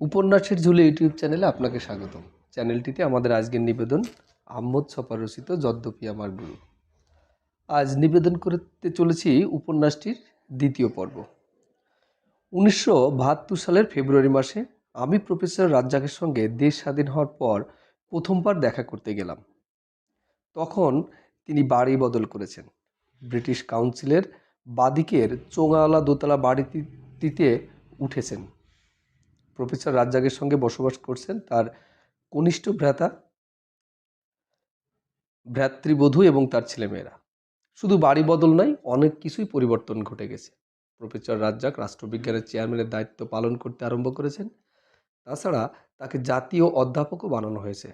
উপন্যাসের ঝুলে ইউটিউব চ্যানেলে আপনাকে স্বাগতম। চ্যানেলটিতে আমাদের আজকের নিবেদন, আহমদ ছপা রচিত যদ্যপি আমার গুরু। আজ নিবেদন করতে চলেছি উপন্যাসটির দ্বিতীয় পর্ব। উনিশশো বাহাত্তর সালের ফেব্রুয়ারি মাসে আমি প্রফেসর রাজ্জাকের সঙ্গে দেশ স্বাধীন হওয়ার পর প্রথমবার দেখা করতে গেলাম। তখন তিনি বাড়ি বদল করেছেন। ব্রিটিশ কাউন্সিলের বাদিকের চোঙাওয়ালা দোতলা বাড়িটিতে উঠেছেন। প্রফেসর রাজ্জাকের সঙ্গে বসবাস করছেন তার কনিষ্ঠ ভ্রাতা, ভ্রাতৃবধূ এবং তার ছেলেমেয়েরা। শুধু বাড়ি বদল নয়, অনেক কিছুই পরিবর্তন ঘটে গেছে। প্রফেসর রাজ্জাক রাষ্ট্রবিজ্ঞানের চেয়ারম্যানের দায়িত্ব পালন করতে আরম্ভ করেছেন। তাছাড়া তাকে জাতীয় অধ্যাপকও বানানো হয়েছে।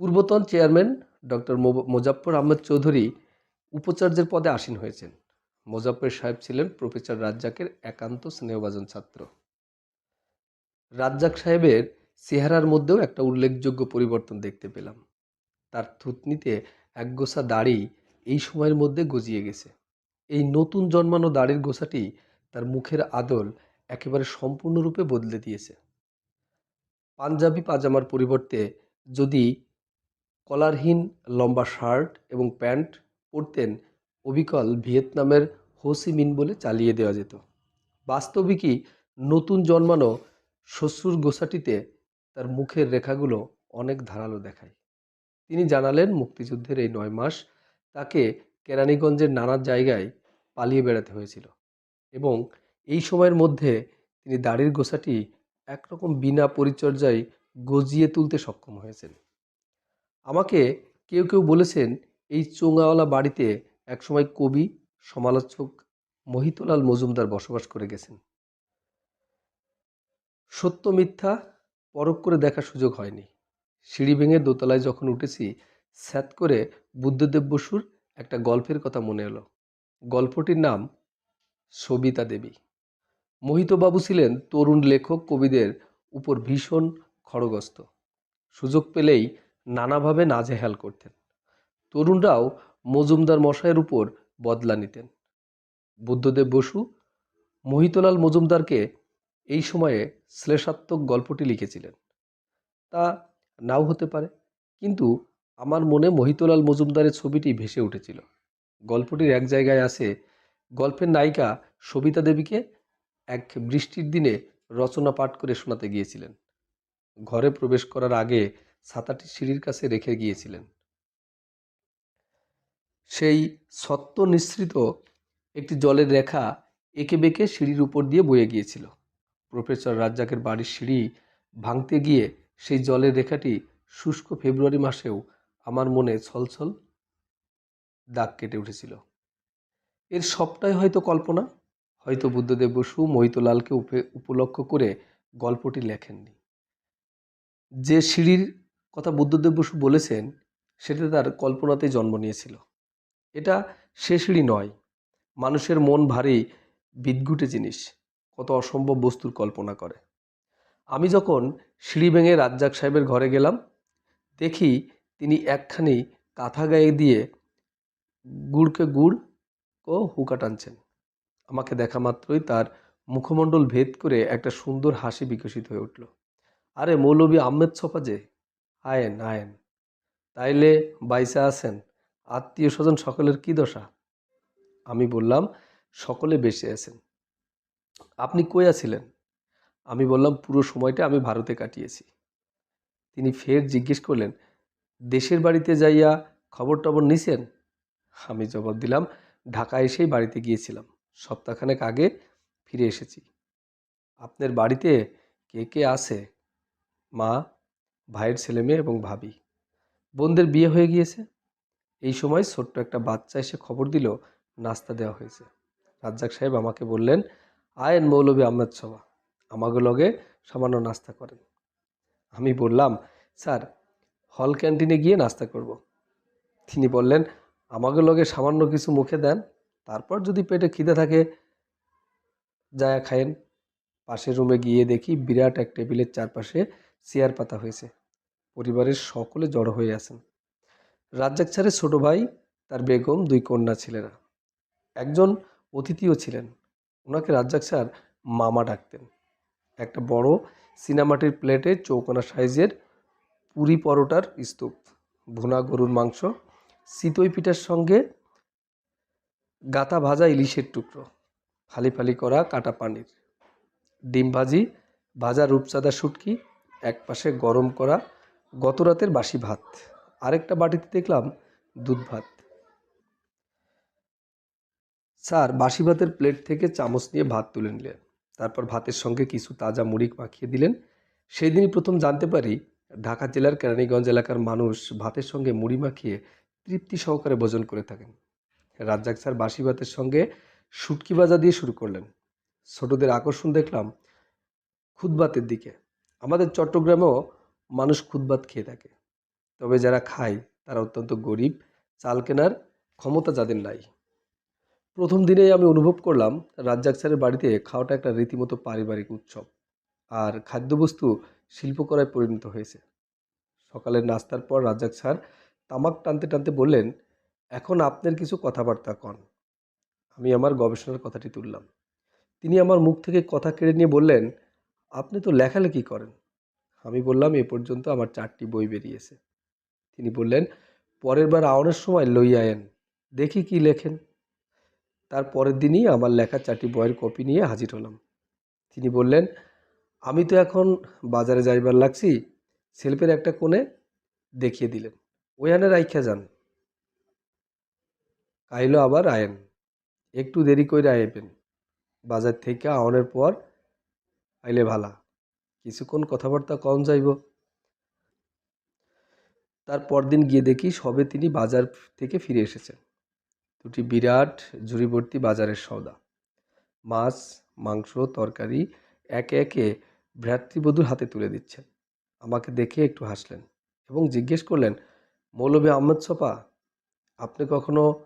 পূর্বতন চেয়ারম্যান ডক্টর মোজাফর আহমেদ চৌধুরী উপাচার্যের পদে আসীন হয়েছেন। মোজাফর সাহেব ছিলেন প্রফেসর রাজ্জাকের একান্ত স্নেহভাজন ছাত্র। রাজ্জাক সাহেবের চেহারার মধ্যেও একটা উল্লেখযোগ্য পরিবর্তন দেখতে পেলাম। তার থুতনিতে একগোছা দাড়ি এই সময়ের মধ্যে গজিয়ে গেছে। এই নতুন জন্মানো দাড়ির গোছাটি তার মুখের আদল একেবারে সম্পূর্ণরূপে বদলে দিয়েছে। পাঞ্জাবি পাজামার পরিবর্তে যদি কলারহীন লম্বা শার্ট এবং প্যান্ট পরতেন, অবিকল ভিয়েতনামের হোসিমিন বলে চালিয়ে দেওয়া যেত। বাস্তবিকই নতুন জন্মানো শ্বশুর গোসাটিতে তার মুখের রেখাগুলো অনেক ধারালো দেখায়। তিনি জানালেন, মুক্তিযুদ্ধের এই নয় মাস তাকে কেরানীগঞ্জের নানা জায়গায় পালিয়ে বেড়াতে হয়েছিল এবং এই সময়ের মধ্যে তিনি দাড়ির গোসাটি একরকম বিনা পরিচর্যায় গজিয়ে তুলতে সক্ষম হয়েছেন। আমাকে কেউ কেউ বলেছেন, এই চোঙাওয়ালা বাড়িতে একসময় কবি, সমালোচক মহিতলাল মজুমদার বসবাস করে গেছেন। সত্য মিথ্যা পরখ করে দেখার সুযোগ হয়নি। সিঁড়ি ভেঙে দোতলায় যখন উঠেছি, স্যাত করে বুদ্ধদেব বসুর একটা গল্পের কথা মনে এলো। গল্পটির নাম সবিতা দেবী। মোহিতবাবু ছিলেন তরুণ লেখক, কবিদের উপর ভীষণ খড়গস্ত। সুযোগ পেলেই নানাভাবে নাজেহাল করতেন। তরুণরাও মজুমদার মশাইয়ের উপর বদলা নিতেন। বুদ্ধদেব বসু, মোহিতলাল মজুমদারকে এই সময়ে শ্লেষাত্মক গল্পটি লিখেছিলেন। তা নাও হতে পারে, কিন্তু আমার মনে মহিতলাল মজুমদারের ছবিটি ভেসে উঠেছিল। গল্পটির এক জায়গায় আছে, গল্পের নায়িকা সবিতা দেবীকে এক বৃষ্টির দিনে রচনা পাঠ করে শোনাতে গিয়েছিলেন। ঘরে প্রবেশ করার আগে ছাতাটি সিঁড়ির কাছে রেখে গিয়েছিলেন। সেই সত্য নিঃসৃত একটি জলের রেখা এঁকে বেঁকে সিঁড়ির উপর দিয়ে বয়ে গিয়েছিল। প্রফেসর রাজ্জাকের বাড়ির সিঁড়ি ভাঙতে গিয়ে সেই জলের রেখাটি শুষ্ক ফেব্রুয়ারি মাসেও আমার মনে ছলছল দাগ কেটে উঠেছিল। এর সবটাই হয়তো কল্পনা, হয়তো বুদ্ধদেব বসু মহিতলালকে উপে, উপলক্ষ করে গল্পটি লেখেননি। যে সিঁড়ির কথা বুদ্ধদেব বসু বলেছেন, সেটা তার কল্পনাতেই জন্ম নিয়েছিল। এটা সে সিঁড়ি নয়, মানুষের মন ভারী বিদ্ঘুটে জিনিস। কত অসম্ভব বস্তুর কল্পনা করে। আমি যখন সিঁড়ি ভেঙে রাজ্জাক সাহেবের ঘরে গেলাম, দেখি তিনি একখানি কাঁথা গায়ে দিয়ে গুড়কে গুড় ও হুকা টানছেন। আমাকে দেখা মাত্রই তার মুখমণ্ডল ভেদ করে একটা সুন্দর হাসি বিকশিত হয়ে উঠল। আরে মৌলবী আহমেদ ছফা যে? আয়েন আয়েন। তাইলে বাইসা আছেন, আত্মীয় স্বজন সকলের কি দশা? আমি বললাম, সকলে বেঁচে আছেন। আপনি কই আছিলেন? আমি বললাম, পুরো সময়টা আমি ভারতে কাটিয়েছি। তিনি ফের জিজ্ঞেস করলেন, দেশের বাড়িতে যাইয়া খবর টবর নিছেন? আমি জবাব দিলাম, ঢাকা এসেই বাড়িতে গিয়েছিলাম। সপ্তাহখানেক আগে ফিরে এসেছি। আপনার বাড়িতে কে কে আছে? মা, ভাইয়ের ছেলে মেয়ে এবং ভাবি। বোনদের বিয়ে হয়ে গিয়েছে? এই সময় ছোট্ট একটা বাচ্চা এসে খবর দিল, নাস্তা দেওয়া হয়েছে। রাজ্জাক সাহেব আমাকে বললেন আয়েন মৌলভী আহমেদ সভা। আমাকে লগে সামান্য নাস্তা করেন। আমি বললাম, স্যার, হল ক্যান্টিনে গিয়ে নাস্তা করব। তিনি বললেন আমাকে লগে সামান্য কিছু মুখে দেন, তারপর যদি পেটে খিদে থাকে, যায়া খায়েন। পাশের রুমে গিয়ে দেখি বিরাট এক টেবিলের চারপাশে চেয়ার পাতা হয়েছে। পরিবারের সকলে জড়ো হয়ে আছেন। রাজ্জাক স্যারের ছোট ভাই, তার বেগম দুই কন্যা ছেলেরা। একজন অতিথিও ছিলেন। ওনাকে রাজ্জাক স্যার মামা ডাকতেন। একটা বড় সিনেমাটির প্লেটে চৌকোনা সাইজের পুরি পরোটার স্তূপ, ভুনা গরুর মাংস চিতই পিঠার সঙ্গে গাতা ভাজা ইলিশের টুকরো, ফালি ফালি করা কাটা পানির, ডিম ভাজি, ভাজা রূপচাঁদা শুটকি এক পাশে গরম করা গত রাতের বাসি ভাত, আরেকটা বাটিতে দেখলাম দুধ ভাত। স্যার, বাসি ভাতের প্লেট থেকে চামচ নিয়ে ভাত তুলে নিলেন। তারপর ভাতের সঙ্গে কিছু তাজা মুড়ি মাখিয়ে দিলেন। সেই দিনই প্রথম জানতে পারি, ঢাকা জেলার কেরানীগঞ্জ এলাকার মানুষ ভাতের সঙ্গে মুড়ি মাখিয়ে তৃপ্তি সহকারে ভোজন করে থাকেন। রাজ্জাক স্যার বাসি ভাতের সঙ্গে শুটকি ভাজা দিয়ে শুরু করলেন। ছোটদের আকর্ষণ দেখলাম খুদবাতের দিকে। আমাদের চট্টগ্রামেও মানুষ খুদবাত খেয়ে থাকে। তবে যারা খায়, তারা অত্যন্ত গরিব, চাল কেনার ক্ষমতা যাদের নাই। প্রথম দিনেই আমি অনুভব করলাম রাজ্জাক স্যারের বাড়িতে খাওয়াটা একটা রীতিমতো পারিবারিক উৎসব আর খাদ্যবস্তু শিল্পকলায় পরিণত হয়েছে। সকালের নাস্তার পর রাজ্জাক স্যার তামাক টানতে টানতে বললেন, এখন আপনার কিছু কথাবার্তা কন। আমি আমার গবেষণার কথাটি তুললাম। তিনি আমার মুখ থেকে কথা কেড়ে নিয়ে বললেন, আপনি তো লেখালেখি করেন। আমি বললাম, এ পর্যন্ত আমার চারটি বই বেরিয়েছে। তিনি বললেন, পরের বার আওয়ানোর সময় লইয়া আয়েন, দেখি কি লেখেন। তার পরের দিনই আমার লেখা চারটি বইয়ের কপি নিয়ে হাজির হলাম। তিনি বললেন, আমি তো এখন বাজারে যাইবার লাগছি, সেলফের একটা কোণে দেখিয়ে দিলেন। ওইখানে রাইখা যান। কাইল আবার আয়েন। একটু দেরি করে আইবেন। বাজার থেকে আওয়ানোর পর আইলে ভালা, কিছুক্ষণ কথাবার্তা কম যাইব। তার পরদিন গিয়ে দেখি সবে তিনি বাজার থেকে ফিরে এসেছেন। দুটি বিরাট ঝুড়িভর্তি বাজারের সওদা। মাছ, মাংস, তরকারি একে একে ভ্রাতৃবধূর হাতে তুলে দিচ্ছেন। আমাকে দেখে একটু হাসলেন এবং জিজ্ঞেস করলেন, মৌলভী আহমেদ সোপা, আপনি কখনো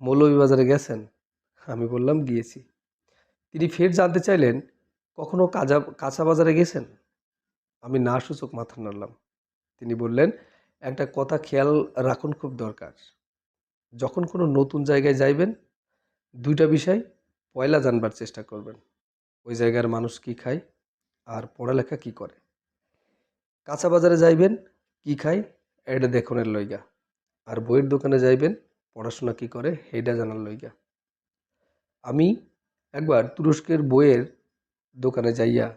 মৌলভীবাজারে গেছেন? আমি বললাম, গিয়েছি। তিনি ফের জানতে চাইলেন, কখনো কাজা, কাঁচা বাজারে গেছেন? আমি না সূচক মাথা নাড়লাম। তিনি বললেন, একটা কথা খেয়াল রাখুন, খুব দরকার। যখন কোনো নতুন জায়গায় যাইবেন, দুইটা বিষয়, পয়লা জানবার চেষ্টা করবেন। ওই জায়গার মানুষ কি খায় আর পড়ালেখা কি করে। কাঁচা বাজারে যাইবেন, কি খায়, এটা দেখনের লইগা। আর বইয়ের দোকানে যাইবেন, পড়াশোনা কি করে, সেইটা জানার লইগা। আমি একবার তুরস্কের বইয়ের দোকানে যাইয়া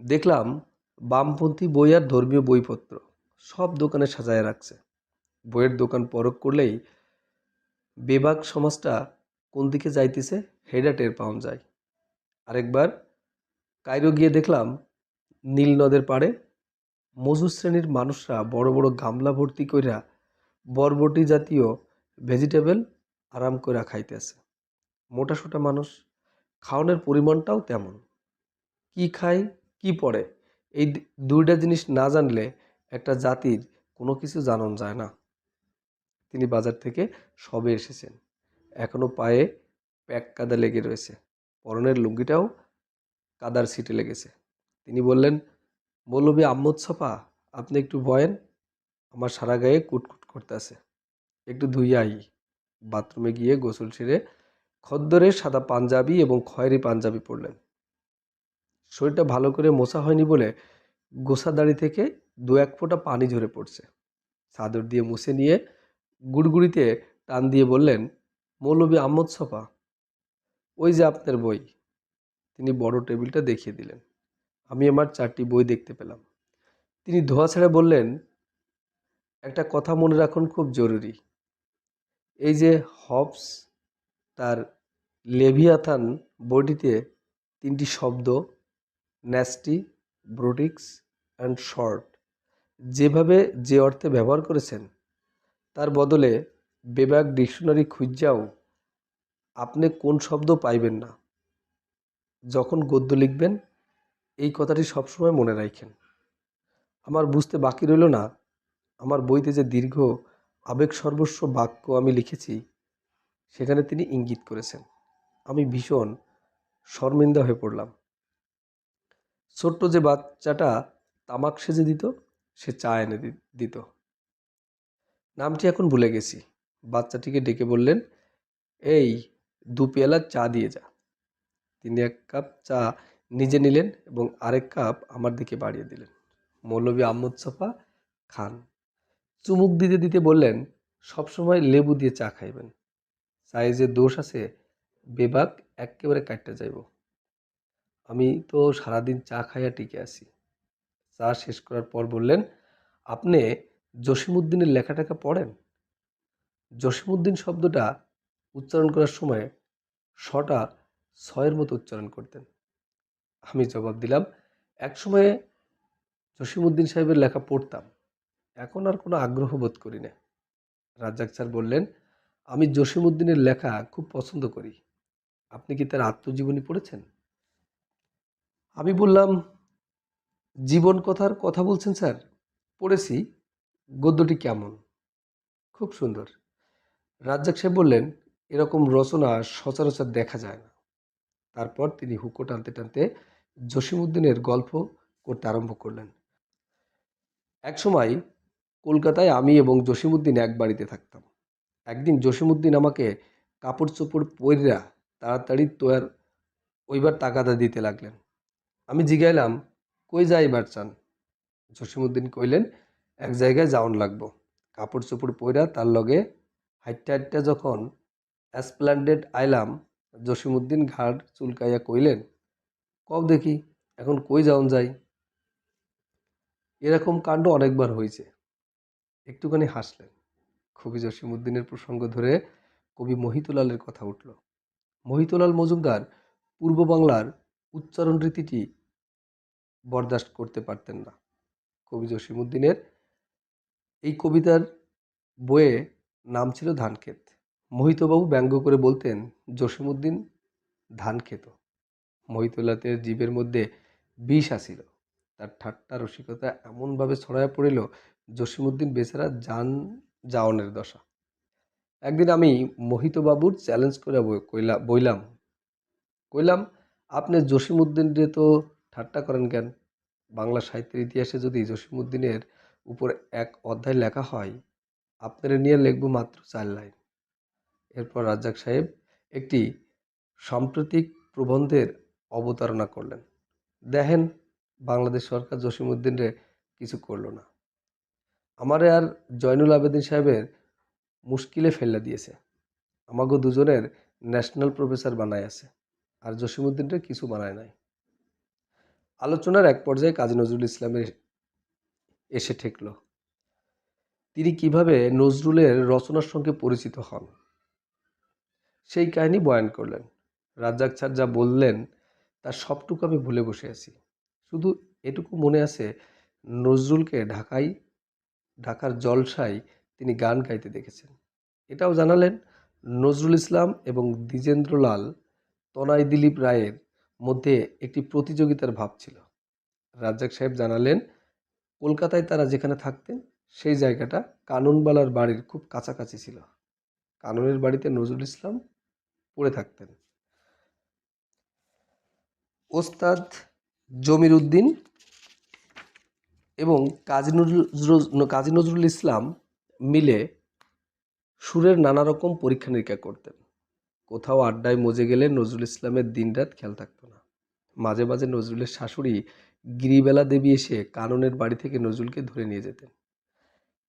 দেখলাম, বামপন্থী বই আর ধর্মীয় বইপত্র সব দোকানে সাজায় রাখছে। বইয়ের দোকান পরখ করলেই বেবাক সমাজটা কোন দিকে যাইতেছে হেডা টের পাওয়া যায়। আরেকবার কায়রো গিয়ে দেখলাম নীল নদের পাড়ে মজুর শ্রেণির মানুষরা বড় বড় গামলা ভর্তি কইরা বরবটি জাতীয় ভেজিটেবল আরাম কইরা খাইতেছে। মোটা সোটা মানুষ, খাওয়ানোর পরিমাণটাও তেমন। কি খায়, কি পড়ে, এই দুইটা জিনিস না জানলে একটা জাতির কোনো কিছু জানন যায় না। তিনি বাজার থেকে সবে এসেছেন। এখনও পায়ে প্যাক কাদা লেগে রয়েছে। পরনের লুঙ্গিটাও কাদার সিটে লেগেছে। তিনি বললেন মৌলবী আম্মদ ছপা আপনি একটু বয়েন, আমার সারা গায়ে কুটকুট করতেছে একটু ধুইয়া আই বাথরুমে গিয়ে গোসল সেরে খদ্দরের সাদা পাঞ্জাবি এবং খয়েরি পাঞ্জাবি পরলেন। শরীরটা ভালো করে মোছা হয়নি বলে গোসা দাড়ি থেকে দু এক ফোঁটা পানি ঝরে পড়ছে। চাদর দিয়ে মুছে নিয়ে গুড়গুড়িতে টান দিয়ে বললেন মৌলবী আহমদ ছপা ওই যে আপনার বই। তিনি বড় টেবিলটা দেখিয়ে দিলেন। আমি আমার চারটি বই দেখতে পেলাম। তিনি ধোয়া ছেড়ে বললেন, একটা কথা মনে রাখুন, খুব জরুরি। এই যে হবস, তার লেভিয়াথান বইটিতে তিনটি শব্দ, ন্যাস্টি, ব্রোটিক্স অ্যান্ড শর্ট, যেভাবে যে অর্থে ব্যবহার করেছেন তার বদলে বেবাক ডিকশনারি খুঁজাও আপনি কোন শব্দ পাইবেন না। যখন গদ্য লিখবেন, এই কথাটি সবসময় মনে রাখেন। আমার বুঝতে বাকি রইল না, আমার বইতে যে দীর্ঘ আবেগ সর্বস্ব বাক্য আমি লিখেছি, সেখানে তিনি ইঙ্গিত করেছেন। আমি ভীষণ শর্মিন্দা হয়ে পড়লাম। ছোট্ট যে বাচ্চাটা তামাক সেজে দিত, সে চা এনে দিত। নামটি এখন ভুলে গেছি। বাচ্চাটিকে ডেকে বললেন, এই, দু পেয়ালা চা দিয়ে যা। তিনি এক কাপ চা নিজে নিলেন এবং আরেক কাপ আমার দিকে বাড়িয়ে দিলেন। মৌলভী আহমদ সফা খান। চুমুক দিতে দিতে বললেন সবসময় লেবু দিয়ে চা খাইবেন। চায়ে যে দোষ আছে বেবাক একেবারে কাটতে যাইব। আমি তো সারাদিন চা খাইয়া টিকে আছি। চা শেষ করার পর বললেন, আপনি জসিমুদ্দিনের লেখাটাকে পড়েন? জসিমুদ্দিন শব্দটা উচ্চারণ করার সময় শটা ছয়ের মতো উচ্চারণ করতেন। আমি জবাব দিলাম এক সময়ে জসিমুদ্দিন সাহেবের লেখা পড়তাম। এখন আর কোনো আগ্রহ বোধ করি না। রাজ্জাক স্যার বললেন, আমি জসিমুদ্দিনের লেখা খুব পছন্দ করি। আপনি কি তার আত্মজীবনী পড়েছেন? আমি বললাম, জীবন কথার কথা বলছেন স্যার। পড়েছি। গদ্যটি কেমন? খুব সুন্দর। রাজ্জাক সাহেব বললেন, এরকম রচনা সচরাচর দেখা যায় না। তারপর তিনি হুকো টানতে টানতে জসিমুদ্দিনের গল্প করতে আরম্ভ করলেন। এক সময় কলকাতায় আমি এবং জসিমুদ্দিন এক বাড়িতে থাকতাম। একদিন জসিমুদ্দিন আমাকে কাপড় চোপড় পইরা তাড়াতাড়ি তোয়ার ওইবার তাগাদা দিতে লাগলেন। আমি জিগাইলাম, কই যাইবার চান? জসিমুদ্দিন কইলেন এক জায়গায় যাওন লাগবো। কাপড় চোপড় পইরা তার লগে হাইটটা হাইটটা যখন অ্যাসপ্ল্যান্ডেড আইলাম জসিমুদ্দিন ঘাট চুলকাইয়া কইলেন কব দেখি, এখন কই যাওন যাই? এরকম কাণ্ড অনেকবার হয়েছে একটুখানি হাসলেন। কবি জসিমুদ্দিনের প্রসঙ্গ ধরে কবি মহিতুলালের কথা উঠল। মহিতুলাল মজুমদার পূর্ব বাংলার উচ্চারণ রীতিটি বরদাস্ত করতে পারতেন না। কবি জসিমুদ্দিনের এই কবিতার বইয়ে নাম ছিল ধানক্ষেত। মোহিতবাবু ব্যঙ্গ করে বলতেন জসিমুদ্দিন ধান খেত মহিতুলাতের জীবের মধ্যে বিষ আসিল। তার ঠাট্টা রসিকতা এমনভাবে ছড়ায় পড়িল জসিমুদ্দিন বেচারা যান যাওনের দশা। একদিন আমি মোহিতবাবুর চ্যালেঞ্জ করে কইলা, বইলাম, কইলাম, আপনি জসিমুদ্দিনরে তো ঠাট্টা করেন কেন? বাংলা সাহিত্যের ইতিহাসে যদি জসিমুদ্দিনের উপর এক অধ্যায় লেখা হয় আপনার নিয়ে লিখব মাত্র চার লাইন। এরপর রাজ্জাক সাহেব একটি সাম্প্রতিক প্রবন্ধের অবতারণা করলেন। দেখেন, বাংলাদেশ সরকার জসিমুদ্দিনরে কিছু করল না। আমারে আর জয়নুল আবেদিন সাহেবের মুশকিলে ফেলে দিয়েছে। আমাগো দুজনের ন্যাশনাল প্রফেসর বানায় আছে, আর জসিমুদ্দিনরে কিছু বানায় নাই। আলোচনার এক পর্যায়ে কাজী নজরুল ইসলামের এসে ঠেকল। তিনি কীভাবে নজরুলের রচনার সঙ্গে পরিচিত হন? সেই কাহিনী বয়ান করলেন। রাজ্জাক স্যার যা বললেন, তার সবটুকু আমি ভুলে বসে আছি। শুধু এটুকু মনে আছে, নজরুলকে ঢাকায় ঢাকার জলসায় তিনি গান গাইতে দেখেছেন। এটাও জানালেন নজরুল ইসলাম এবং দ্বিজেন্দ্রলাল তনাই দিলীপ রায়ের মধ্যে একটি প্রতিযোগিতার ভাব ছিল। রাজ্জাক সাহেব জানালেন কলকাতায় তারা যেখানে থাকতেন, সেই জায়গাটা কানুনবালার বাড়ির খুব কাছাকাছি ছিল। কানুনের বাড়িতে নজরুল ইসলাম পড়ে থাকতেন। ওস্তাদ জমির উদ্দিন এবং কাজী নজরুল কাজী নজরুল ইসলাম মিলে সুরের নানা রকম পরীক্ষা নিরীক্ষা করতেন। কোথাও আড্ডায় মজে গেলে নজরুল ইসলামের দিনরাত খেয়াল থাকতো না। মাঝে মাঝে নজরুলের শাশুড়ি গিরিবেলা দেবী এসে কাননের বাড়ি থেকে নজরুলকে ধরে নিয়ে যেতেন।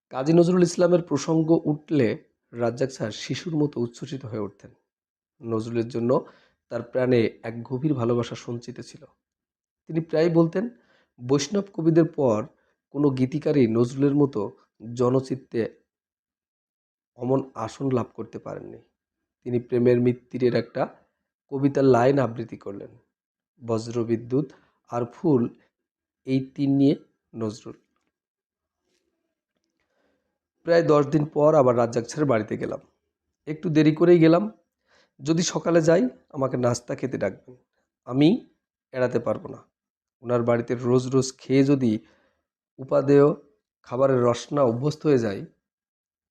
কাজী নজরুল ইসলামের প্রসঙ্গ উঠলে রাজ্জাক স্যার শিশুর মতো উচ্ছ্বসিত হয়ে উঠতেন। নজরুলের জন্য তার প্রাণে এক গভীর ভালোবাসা সঞ্চিত ছিল। তিনি প্রায়ই বলতেন, বৈষ্ণব কবিদের পর কোনো গীতিকারই নজরুলের মতো জনচিত্তে অমন আসন লাভ করতে পারেননি। তিনি প্রেমের মৃত্যুরের একটা কবিতার লাইন আবৃত্তি করলেন, বজ্রবিদ্যুৎ আর ফুল এই তিন নিয়ে নজরুল। প্রায় দশ দিন পর আবার রাজ্জাক ছেড়ে বাড়িতে গেলাম। একটু দেরি করেই গেলাম। যদি সকালে যাই, আমাকে নাস্তা খেতে ডাকবেন। আমি এড়াতে পারব না। ওনার বাড়িতে রোজ রোজ খেয়ে যদি উপাদেয় খাবারের রসনা অভ্যস্ত হয়ে যায়,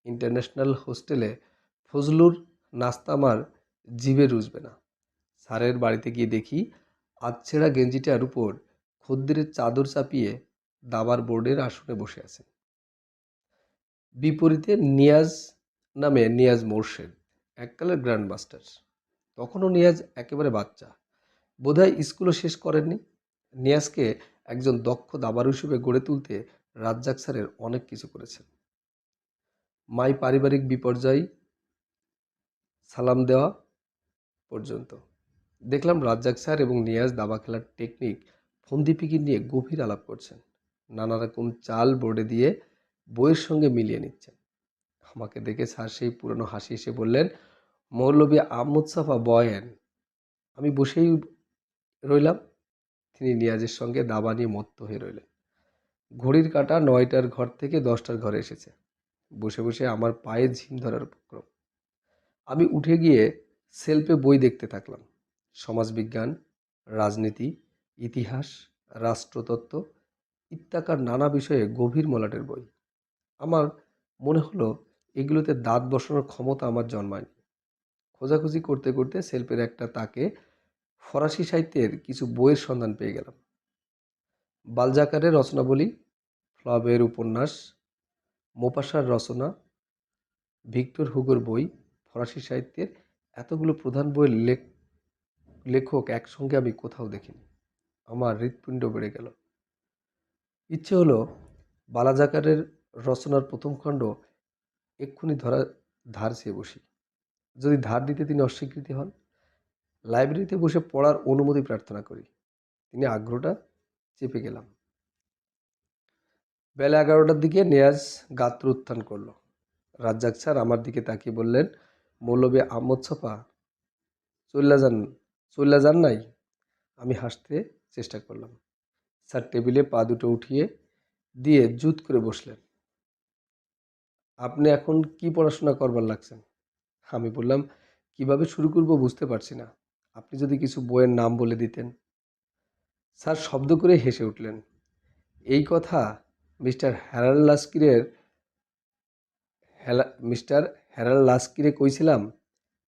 ইন্টারন্যাশনাল হোস্টেলে ফজলুর নাস্তা আমার জিভে রুজবে না। স্যারের বাড়িতে গিয়ে দেখি আধছেড়া গেঞ্জিটার উপর খদ্দেরের চাদর চাপিয়ে দাবার বোর্ডের আসনে বসে আছেন বিপরীতে নিয়াজ নামে নিয়াজ মোর্শেদ, এককালের গ্র্যান্ড মাস্টার তখনও নিয়াজ একেবারে বাচ্চা। বোধহয় স্কুলও শেষ করেননি। নিয়াজকে একজন দক্ষ দাবার হিসেবে গড়ে তুলতে রাজ্জাক স্যারের অনেক কিছু করেছেন। মাই পারিবারিক বিপর্যয়, সালাম দেওয়া পর্যন্ত। দেখলাম রাজ্জাক স্যার এবং নিয়াজ দাবা খেলার টেকনিক ফন্দিপিকি নিয়ে গভীর আলাপ করছেন। নানা রকম চাল বোর্ডে দিয়ে বইয়ের সঙ্গে মিলিয়ে নিচ্ছেন। আমাকে দেখে স্যার সেই পুরনো হাসি এসে বললেন মৌলবী আহমদ সাফা বয়েন আমি বসেই রইলাম। তিনি নিয়াজের সঙ্গে দাবা নিয়ে মত্ত হয়ে রইলেন। ঘড়ির কাঁটা নয়টার ঘর থেকে দশটার ঘরে এসেছে। বসে বসে আমার পায়ে ঝিম ধরার উপক্রম। আমি উঠে গিয়ে সেলফে বই দেখতে থাকলাম। সমাজবিজ্ঞান, রাজনীতি ইতিহাস, রাষ্ট্রতত্ত্ব ইত্যাকার নানা বিষয়ে গভীর মলাটের বই। আমার মনে হলো এগুলোতে দাঁত বসানোর ক্ষমতা আমার জন্মায়নি। খোঁজাখুঁজি করতে করতে সেলফের একটা তাকে ফরাসি সাহিত্যের কিছু বইয়ের সন্ধান পেয়ে গেলাম। বালজাকারের রচনাবলী, ফ্লবের উপন্যাস, মোপাসার রচনা, ভিক্টর হুগোর বই, ফরাসি সাহিত্যের এতগুলো প্রধান বইয়ের লেখ, লেখক একসঙ্গে আমি কোথাও দেখিনি। আমার হৃৎপিণ্ড বেড়ে গেল। ইচ্ছে হলো বালাজাকারের রচনার প্রথম খণ্ড এক্ষুনি ধরা, ধার চেয়ে বসি। যদি ধার দিতে তিনি অস্বীকৃতি হন, লাইব্রেরিতে বসে পড়ার অনুমতি প্রার্থনা করি। তিনি আগ্রহটা চেপে গেলাম। বেলা এগারোটার দিকে নেয়াজ গাত্র উত্থান করল। রাজ্জাক স্যার আমার দিকে তাকিয়ে বললেন, মৌলবী আহমদ ছফা চল্লা যান চল্লা যান নাই? আমি হাসতে চেষ্টা করলাম। স্যার টেবিলে পা দুটো উঠিয়ে দিয়ে জুত করে বসলেন। আপনি এখন কি পড়াশোনা করবার লাগছেন? আমি বললাম, কীভাবে শুরু করব বুঝতে পারছি না। আপনি যদি কিছু বইয়ের নাম বলে দিতেন। স্যার শব্দ করে হেসে উঠলেন, এই কথা মিস্টার হ্যারাল লাস্কিরের মিস্টার হ্যারাল লাস্কিরে কইছিলাম,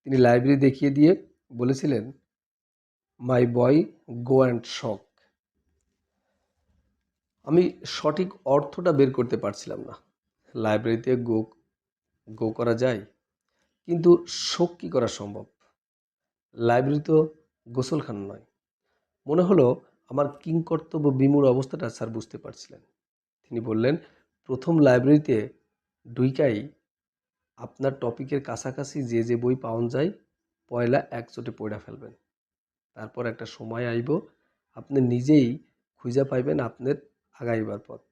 তিনি লাইব্রেরি দেখিয়ে দিয়ে বলেছিলেন মাই বয় গো অ্যান্ড শক আমি সঠিক অর্থটা বের করতে পারছিলাম না। লাইব্রেরিতে গো গো করা যায়, কিন্তু শোক কী করা সম্ভব? লাইব্রেরি তো গোসলখানা নয়। মনে হলো আমার কিংকর্তব্য বিমূর অবস্থাটা স্যার বুঝতে পারছিলেন। তিনি বললেন, প্রথম লাইব্রেরিতে দুইকাই আপনার টপিকের কাছাকাছি যে যে বই পাওয়া যায়, পয়লা একচোটে পড়া ফেলবেন। তারপর একটা সময় আইব। আপনি নিজেই খুঁজে পাইবেন আপনার আগাইবার পথ।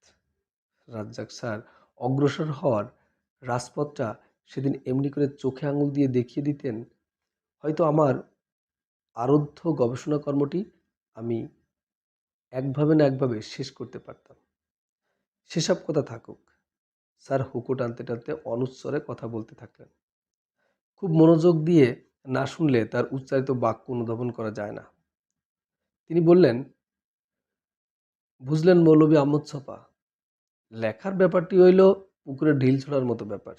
রাজ্জাক স্যার অগ্রসর হওয়ার রাজপথটা সেদিন এমনি করে চোখে আঙুল দিয়ে দেখিয়ে দিতেন। হয়তো আমার আরধ্য গবেষণা কর্মটি আমি একভাবে না একভাবে শেষ করতে পারতাম। সেসব কথা থাকুক। স্যার হুকো টানতে টানতে অনুচ্চরে কথা বলতে থাকলেন। খুব মনোযোগ দিয়ে না শুনলে তার উচ্চারিত বাক্য অনুধাবন করা যায় না। তিনি বললেন, বুঝলেন মৌলবী আহমদ ছপা, লেখার ব্যাপারটি হইল পুকুরে ঢিল ছোড়ার মতো ব্যাপার।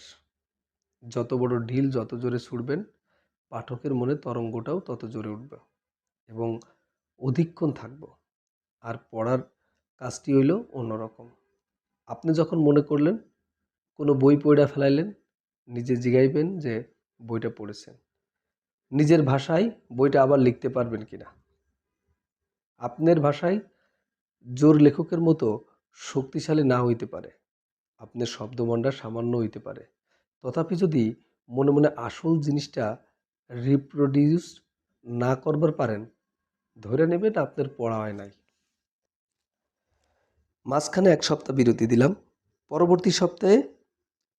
যত বড় ঢিল যত জোরে ছুড়বেন, পাঠকের মনে তরঙ্গটাও তত জোরে উঠবে এবং অধিকক্ষণ থাকব। আর পড়ার কাজটি হইল অন্যরকম। আপনি যখন মনে করলেন, কোনো বই পড়া ফেলাইলেন, নিজে জিগাইবেন যে বইটা পড়েছেন। নিজের ভাষায় বইটা আবার লিখতে পারবেন কিনা। আপনার ভাষায় জোর লেখকের মতো শক্তিশালী না হইতে পারে। আপনার শব্দমণ্ডা সামান্য হইতে পারে। তথাপি যদি মনে মনে আসল জিনিসটা রিপ্রোডিউস না করবার পারেন, ধরে নেবেন আপনার পড়া হয় নাই। মাঝখানে এক সপ্তাহ বিরতি দিলাম, পরবর্তী সপ্তাহে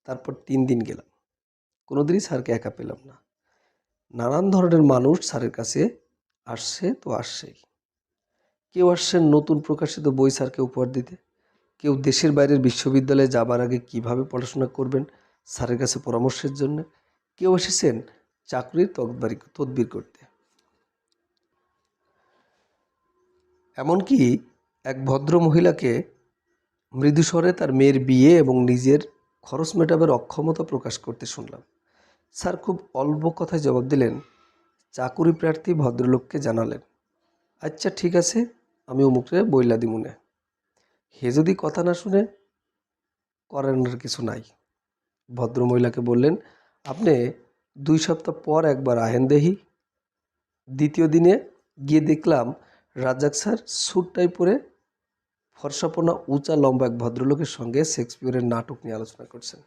তারপর তিন দিন গেলাম। কোনোদিনই স্যারকে একা পেলাম না। নানান ধরনের মানুষ স্যারের কাছে আসছে তো আসছেই। কেউ আসছেন নতুন প্রকাশিত বই স্যারকে উপহার দিতে। কেউ দেশের বাইরের বিশ্ববিদ্যালয়ে যাবার আগে কীভাবে পড়াশোনা করবেন স্যারের কাছে পরামর্শের জন্য। কেউ এসেছেন চাকরির তকবারি তদবির করতে। এমনকি এক ভদ্র মহিলাকে মৃদুস্বরে তার মেয়ের বিয়ে এবং নিজের খরচ মেটাবার অক্ষমতা প্রকাশ করতে শুনলাম। স্যার খুব অল্প কথায় জবাব দিলেন। চাকুরি প্রার্থী ভদ্রলোককে জানালেন আচ্ছা ঠিক আছে, আমি অমুকরে বইলা দিমুনে হে যদি কথা না শুনে করানোর কিছু নাই। ভদ্রমহিলাকে বললেন, আপনি দুই সপ্তাহ পর একবার আহেন দেহি। দ্বিতীয় দিনে গিয়ে দেখলাম রাজ্জাক স্যার স্যুট টাই পরে ফর্সাপনা উঁচা লম্বা এক ভদ্রলোকের সঙ্গে শেক্সপিয়রের নাটক নিয়ে আলোচনা করছেন।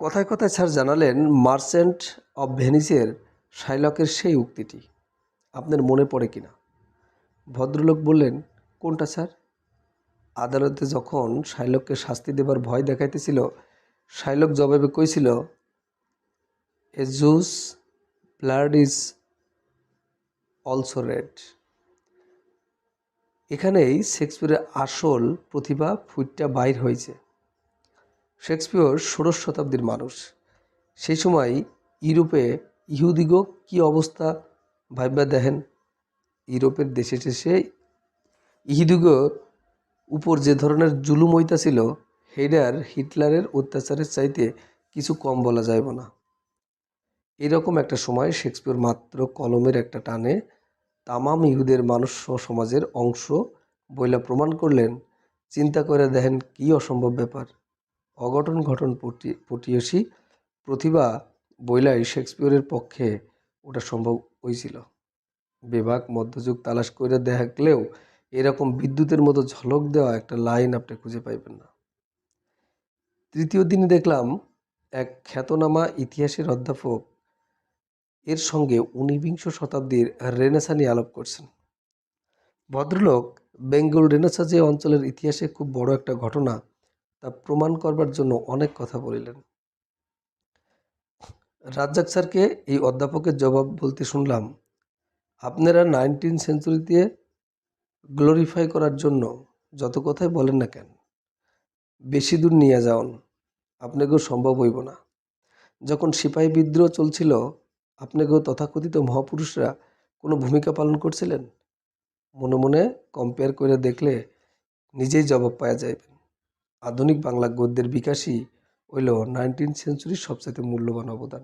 কথায় কথায় স্যার জানালেন, মার্চেন্ট অব ভেনিসের শাইলকের সেই উক্তিটি। আপনার মনে পড়ে কিনা ভদ্রলোক বললেন, কোনটা স্যার? আদালতে যখন শাইলককে শাস্তি দেবার ভয় দেখাইতেছিল, শাইলক জবাবে কইছিল a Jew's blood is also red. এখানেই শেক্সপিয়রের আসল প্রতিভা ফুটটা বাইর হয়েছে। শেক্সপিয়র ষোড়শ শতাব্দীর মানুষ। সেই সময় ইউরোপে ইহুদিগো কি অবস্থা ভাইবা দেখেন। ইউরোপের দেশে শেষে ইহুদিগো উপর যে ধরনের জুলুম হইতাছিল হেডার হিটলারের অত্যাচারের চাইতে কিছু কম বলা যাইব না। এরকম একটা সময় শেক্সপিয়র মাত্র কলমের একটা টানে তামাম ইহুদের মানুষ সমাজের অংশ বইলা প্রমাণ করলেন। চিন্তা করে দেখেন কি অসম্ভব ব্যাপার। অঘটন ঘটন পটি পটিয়সী প্রতিভা বইলাই শেক্সপিয়রের পক্ষে ওটা সম্ভব হয়েছিল বিভাগ মধ্যযুগ তালাশ করে দেখলেও এরকম বিদ্যুতের মতো ঝলক দেওয়া একটা লাইন আপনি খুঁজে পাইবেন না। তৃতীয় দিনে দেখলাম এক খ্যাতনামা ইতিহাসের অধ্যাপক এর সঙ্গে ঊনবিংশ শতাব্দীর রেনেসা নিয়ে আলাপ করছেন। ভদ্রলোক বেঙ্গল রেনেসা যে অঞ্চলের ইতিহাসে খুব বড় একটা ঘটনা তা প্রমাণ করবার জন্য অনেক কথা বলিলেন। রাজ্জাক স্যারকে এই অধ্যাপকের জবাব বলতে শুনলাম, আপনারা নাইনটিন সেঞ্চুরিতে গ্লোরিফাই করার জন্য যত কথাই বলেন না কেন, বেশি দূর নিয়ে যাওন, আপনাকেও সম্ভব হইব না। যখন সিপাহী বিদ্রোহ চলছিল, আপনাকেও তথাকথিত মহাপুরুষরা কোনো ভূমিকা পালন করছিলেন? মনে মনে কম্পেয়ার করে দেখলে নিজেই জবাব পাওয়া যাইবেন আধুনিক বাংলা গদ্যের বিকাশই হইল নাইনটিন সেঞ্চুরির সবচেয়ে মূল্যবান অবদান।